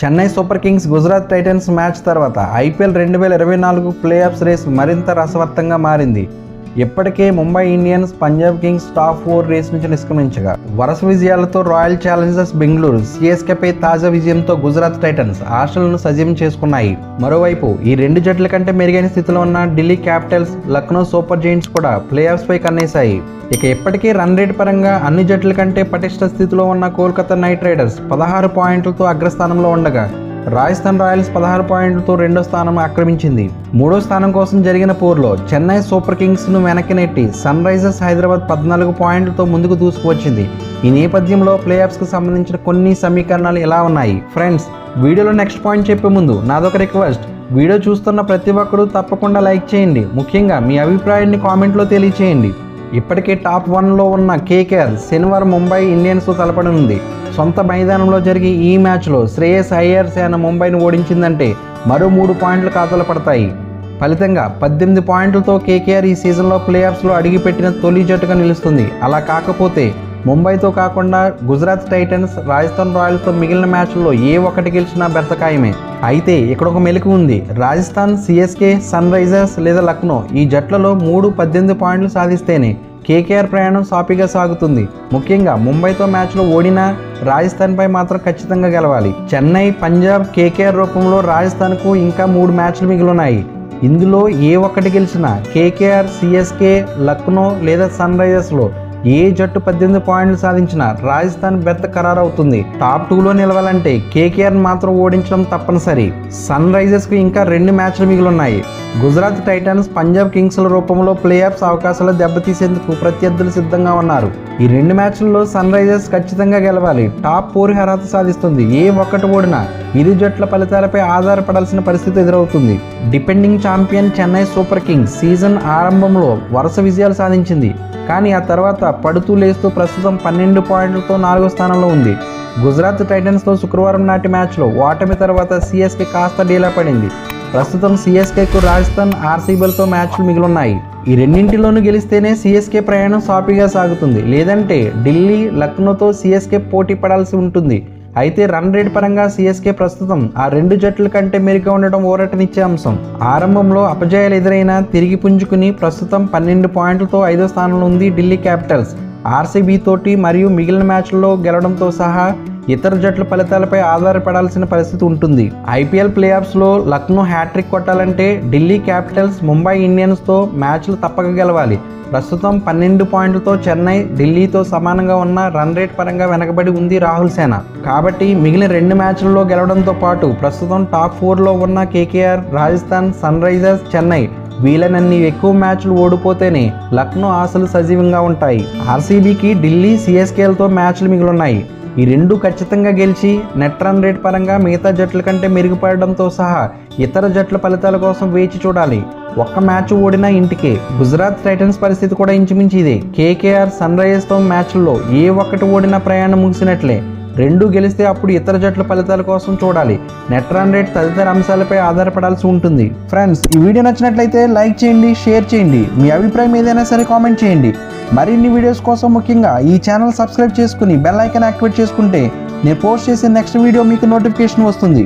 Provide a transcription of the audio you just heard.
Chennai Super Kings Gujarat Titans match తర్వాత IPL రెండు వేల ఇరవై నాలుగు ప్లే ఆఫ్స్ రేస్ మరింత రసవత్తంగా మారింది. ఇప్పటికే Mumbai Indians Punjab Kings top four race నుంచి నిష్క్రమించగా వరుస విజయాలతో రాయల్ ఛాలెంజర్స్ బెంగళూరు సిఎస్కేపై తాజా విజయంతో గుజరాత్ టైటన్స్ ఆశలను సజీవం చేసుకున్నాయి. మరోవైపు ఈ రెండు జట్ల కంటే మెరుగైన స్థితిలో ఉన్న Delhi Capitals Lucknow Super Giants కూడా ప్లేఆఫ్స్ పై కన్నేశాయి. ఇక ఇప్పటికే రన్ రేట్ పరంగా అన్ని జట్ల కంటే పటిష్ట స్థితిలో ఉన్న కోల్కతా నైట్ రైడర్స్ పదహారు పాయింట్లతో అగ్రస్థానంలో ఉండగా రాజస్థాన్ రాయల్స్ పదహారు పాయింట్లతో రెండో స్థానం ఆక్రమించింది. మూడో స్థానం కోసం జరిగిన పోర్లో చెన్నై సూపర్ కింగ్స్ను వెనక్కి నెట్టి సన్ రైజర్స్ హైదరాబాద్ పద్నాలుగు పాయింట్లతో ముందుకు దూసుకువచ్చింది. ఈ నేపథ్యంలో ప్లే సంబంధించిన కొన్ని సమీకరణాలు ఇలా ఉన్నాయి? ఫ్రెండ్స్ వీడియోలో నెక్స్ట్ పాయింట్ చెప్పే ముందు నాదొక రిక్వెస్ట్. వీడియో చూస్తున్న ప్రతి ఒక్కరూ తప్పకుండా లైక్ చేయండి. ముఖ్యంగా మీ అభిప్రాయాన్ని కామెంట్లో తెలియచేయండి. ఇప్పటికే టాప్ వన్లో ఉన్న కేకేఆర్ శనివారం ముంబై ఇండియన్స్తో తలపడనుంది. సొంత మైదానంలో జరిగే ఈ మ్యాచ్లో శ్రేయస్ అయ్యర్ సేన ముంబైని ఓడించిందంటే మరో మూడు పాయింట్లు ఖాతాలో పడతాయి. ఫలితంగా పద్దెనిమిది పాయింట్లతో కేకేఆర్ ఈ సీజన్లో ప్లే ఆఫ్స్లో అడిగిపెట్టిన తొలి జట్టుగా నిలుస్తుంది. అలా కాకపోతే ముంబైతో కాకుండా గుజరాత్ టైటన్స్ రాజస్థాన్ రాయల్స్తో మిగిలిన మ్యాచ్ల్లో ఏ ఒక్కటి గెలిచినా బెర్తకాయమే అయితే ఇక్కడ ఒక మెలకు ఉంది. రాజస్థాన్ సిఎస్కే సన్ రైజర్స్ లేదా లక్నో ఈ జట్లలో మూడు పద్దెనిమిది పాయింట్లు సాధిస్తేనే కేకేఆర్ ప్రయాణం సాఫీగా సాగుతుంది. ముఖ్యంగా ముంబైతో మ్యాచ్లో ఓడినా రాజస్థాన్పై మాత్రం ఖచ్చితంగా గెలవాలి. చెన్నై పంజాబ్ కేకేఆర్ రూపంలో రాజస్థాన్కు ఇంకా మూడు మ్యాచ్లు మిగిలినాయి ఇందులో ఏ ఒక్కటి గెలిచినా కేకేఆర్ సిఎస్కే లక్నో లేదా సన్ రైజర్స్లో ఏ జట్టు పద్దెనిమిది పాయింట్లు సాధించినా రాజస్థాన్ బెర్త్ ఖరారవుతుంది. టాప్ టూలో నిలవాలంటే కేకేఆర్ మాత్రం ఓడించడం తప్పనిసరి. సన్ రైజర్స్కు ఇంకా రెండు మ్యాచ్లు మిగిలిన్నాయి. గుజరాత్ టైటన్స్ పంజాబ్ కింగ్స్ల రూపంలో ప్లే ఆఫ్స్ అవకాశాలు దెబ్బతీసేందుకు ప్రత్యర్థులు సిద్ధంగా ఉన్నారు. ఈ రెండు మ్యాచ్ల్లో సన్ రైజర్స్ ఖచ్చితంగా గెలవాలి. టాప్ ఫోర్ అర్హత సాధిస్తుంది. ఏ ఒక్కటి ఓడినా ఇరు జట్ల ఫలితాలపై ఆధారపడాల్సిన పరిస్థితి ఎదురవుతుంది. Depending champion Chennai Super Kings season ఆరంభంలో వరుస విజయాలు సాధించింది. కానీ ఆ తర్వాత పడుతూ లేస్తూ ప్రస్తుతం పన్నెండు పాయింట్లతో నాలుగో స్థానంలో ఉంది. గుజరాత్ టైటన్స్తో శుక్రవారం నాటి మ్యాచ్లో ఓటమి తర్వాత సిఎస్కే కాస్త డీలా పడింది. ప్రస్తుతం సిఎస్కేకు రాజస్థాన్ ఆర్సీబీలతో మ్యాచ్లు మిగిలిన్నాయి. ఈ రెండింటిలోనూ గెలిస్తేనే సిఎస్కే ప్రయాణం సాఫీగా సాగుతుంది. లేదంటే ఢిల్లీ లక్నోతో సిఎస్కే పోటీ పడాల్సి ఉంటుంది. అయితే రన్ రేట్ పరంగా సిఎస్కే ప్రస్తుతం ఆ రెండు జట్ల కంటే మెరుగ్గా ఉండడం ఊరటనిచ్చే అంశం. ఆరంభంలో అపజయాలు ఎదురైనా తిరిగి పుంజుకుని ప్రస్తుతం పన్నెండు పాయింట్లతో ఐదో స్థానంలో ఉంది ఢిల్లీ క్యాపిటల్స్. ఆర్సీబీ తోటి మరియు మిగిలిన మ్యాచ్ల్లో గెలవడంతో సహా ఇతర జట్ల ఫలితాలపై ఆధారపడాల్సిన పరిస్థితి ఉంటుంది. ఐపీఎల్ ప్లేఆఫ్స్లో లక్నో హ్యాట్రిక్ కొట్టాలంటే ఢిల్లీ క్యాపిటల్స్ ముంబై ఇండియన్స్తో మ్యాచ్లు తప్పక గెలవాలి. ప్రస్తుతం పన్నెండు పాయింట్లతో చెన్నై ఢిల్లీతో సమానంగా ఉన్న రన్ రేట్ పరంగా వెనకబడి ఉంది రాహుల్ సేన. కాబట్టి మిగిలిన రెండు మ్యాచ్లలో గెలవడంతో పాటు ప్రస్తుతం టాప్ ఫోర్లో ఉన్న KKR Rajasthan Sunrisers Chennai వీలనన్ని ఎక్కువ మ్యాచ్లు ఓడిపోతేనే లక్నో ఆశలు సజీవంగా ఉంటాయి. ఆర్సీబీకి ఢిల్లీ సిఎస్కేలతో మ్యాచ్లు మిగిలిన్నాయి. ఈ రెండు ఖచ్చితంగా గెలిచి నెట్ రన్ రేట్ పరంగా మిగతా జట్ల కంటే మెరుగుపడడంతో సహా ఇతర జట్ల ఫలితాల కోసం వేచి చూడాలి. ఒక్క మ్యాచ్ ఓడినా ఇంటికే. గుజరాత్ టైటన్స్ పరిస్థితి కూడా ఇంచుమించి ఇదే. కేకేఆర్ సన్ రైజర్స్తో మ్యాచ్ల్లో ఏ ఒక్కటి ఓడినా ప్రయాణం ముగిసినట్లే. రెండు గెలిస్తే అప్పుడు ఇతర జట్ల ఫలితాల కోసం చూడాలి. నెట్ రన్ రేట్ తదితర అంశాలపై ఆధారపడాల్సి ఉంటుంది. ఫ్రెండ్స్ ఈ వీడియో నచ్చినట్లయితే లైక్ చేయండి షేర్ చేయండి. మీ అభిప్రాయం ఏదైనా సరే కామెంట్ చేయండి. మరిన్ని వీడియోస్ కోసం ముఖ్యంగా ఈ ఛానల్ సబ్స్క్రైబ్ చేసుకుని బెల్ ఐకాన్ యాక్టివేట్ చేసుకుంటే నేను పోస్ట్ చేసే నెక్స్ట్ వీడియో మీకు నోటిఫికేషన్ వస్తుంది.